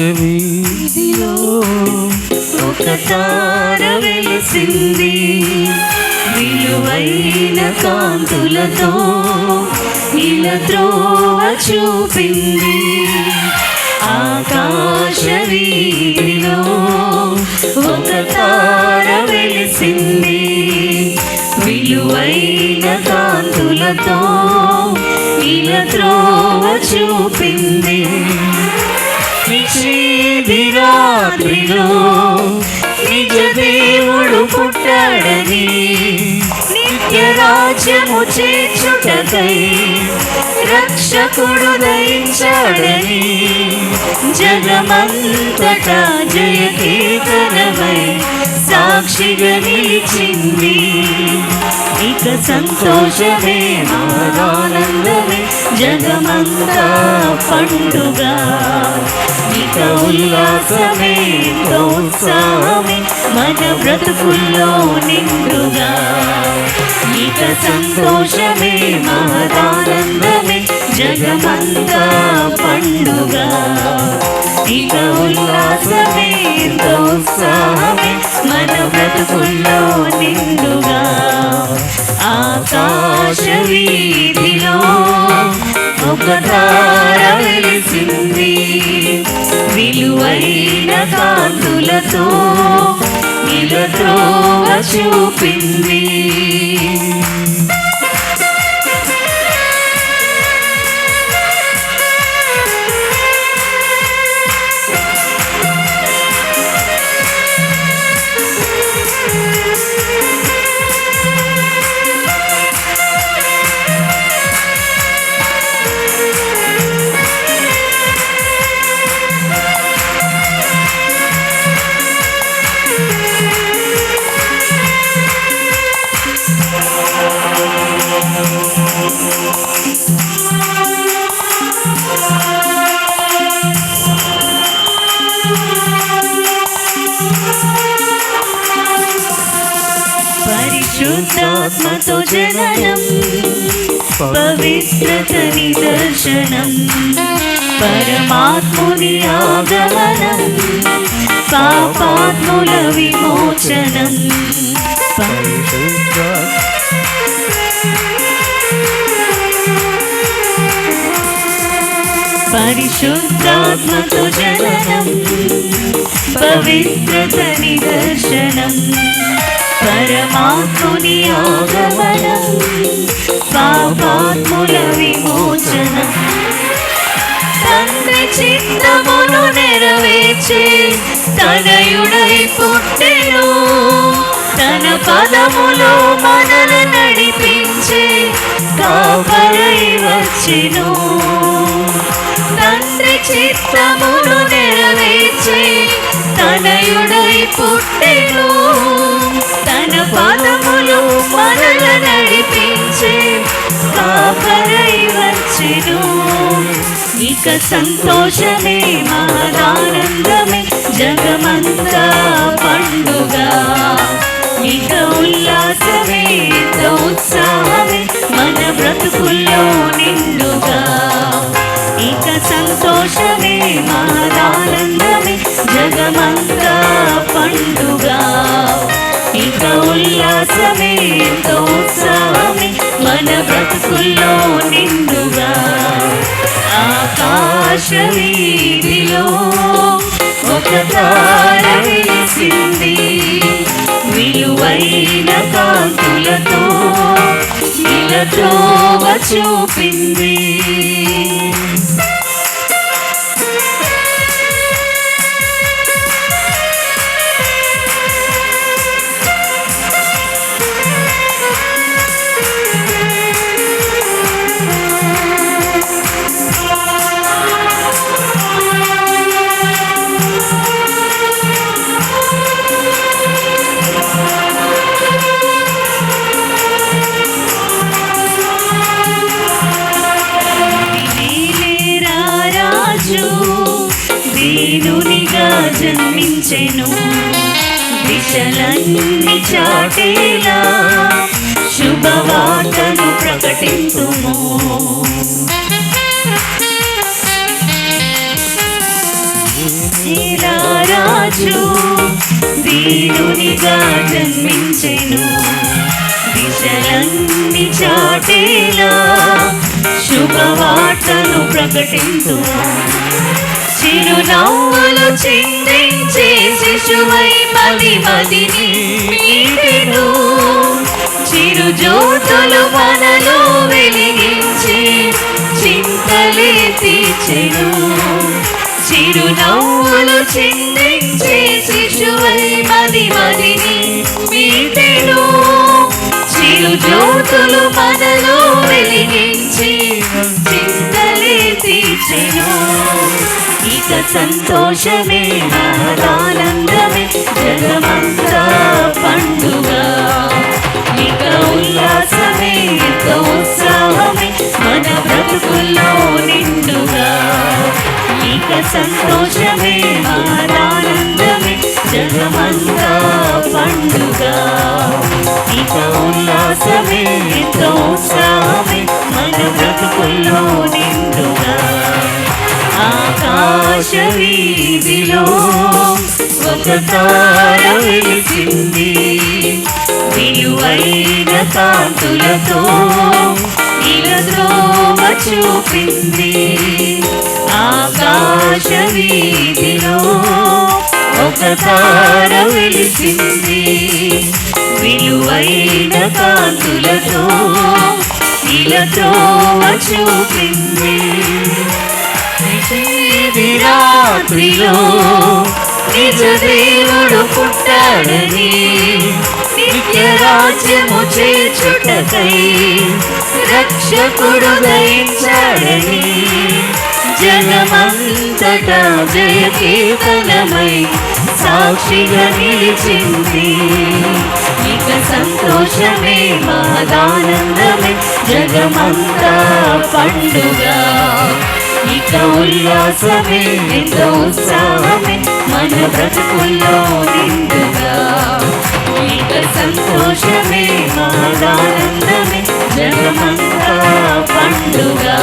వీధిలో ఒక వెలిసింది. విలువైన కాంతులతో ఇలా త్రోవ చూపింది. ఆకాశ వీధిలో ఒక తార వెలిసింది. విలువైన కాంతులతో ఇలా త్రోవ చూపింది. నిషేధి రాత్రిలో నిజ దేవుడు పుట్టాడని నిత్య రాజ్యము చేర్చుటకై రక్షకుడు దయించాడని జగమంతటా జయ కీర్తనమై సాక్షిగా నిలిచింది. ఇక సంతోషమే మహదానందమే జగమంతా పండుగ. ఇక ఉల్లాసమే ప్రోత్సాహమే మన బ్రతుకుల్లో నిండుగా. ఇక సంతోషమే మహదానందమే జగమంతా పండుగ. ఇక ఉల్లాసమే ప్రోత్సాహమే మన బ్రతుకుల్లో నిండుగా. ఆకాశవీ వీధిలో వెలిసింది విలువైన కాంతులతో ఇలా చూపింది. పవిత్రత నిదర్శనం పరమాత్ముని ఆగమనం పాపాత్ముల విమోచనం పరిశుద్ధ పరమాత్ముని ఆగమనం పాపాత్ముల విమోచనం. తండ్రి చిత్తమును నెరవేర్చే తనయుడై పుట్టెను. తన పదములో మనల నడిపించే కాపరై వచ్చెను. తండ్రి చిత్తమును నెరవేర్చి తనయుడై పుట్టెను. తన పదములు మనల నడిపించి కాపరై వచ్చిను. ఇక సంతోషమే మహదానందమే జగమంతా పండుగ. ఇక ఉల్లాసమే ఉత్సాహమే మన బ్రతుకుల్లో నిండుగా. ఇక సంతోషమే మహదానందమే జగమంతా పండుగ. ఇక ఉల్లాసమే ఎంతో ఉత్సవమే మన బ్రతుకుల్లో నిండుగా. ఆకాశవీధిలో ఒక తార విలువైన కాంతులతో ఇలతో చూపింది. వీరునిగా జన్మించెను. దిశలన్నీ చాటేలా శుభవార్తను ప్రకటించుము రాజు వీరునిగా జన్మించెను. దిశలన్నీ చాటేలా శుభవార్తను ప్రకటింతుము. చిరునవ్వులు చిందించే శిశువై మది మదిని మీటెను చిరు జ్యోతులు మనలో వెలిగించి చింతలే తీర్చెను. చిరునవ్వులు చిందించే శిశువై మది మదిని మీటెను చిరు జ్యోతులు మనలో వెలిగించి చింతలే తీర్చెను. ఇక సంతోషమే ఆనందమే జగమంతా పండుగ. ఇక ఉల్లాసమే ఇక ఉత్సాహమే మన బ్రతుకుల్లో నిండుగా. ఇక సంతోషమే ఆనందమే జగమంతా పండుగ. ఇక ఉల్లాసమే ఇక ఉత్సాహమే మన బ్రతుకుల్లో ఆకాశ వీధిలో ఒక తార వెలిసింది విలువైన కాంతులతో ఇలద్రోవ చూపింది. ఆకాశ వీధిలో ఒక తార వెలిసింది. విలువైన కాంతులతో ఇలద్రోవ చూపింది. ఇది రాత్రిలో నిజ దేవుడు పుట్టాడని నిత్య రాజ్యము చేర్చుటకై రక్షకుడు దయించాడని జనమంతట జయ కీర్తనమై సాక్షిగా నిలిచింది. ఇక సంతోషమే మాదానందమే జగమంతా పండుగ. ఇక ఉల్లాసమే ఎంత ఉత్సాహమే మన బ్రతుకుల్లో నిండుగా. ఇక సంతోషమే మాదానందమే జగమంతా పండుగ.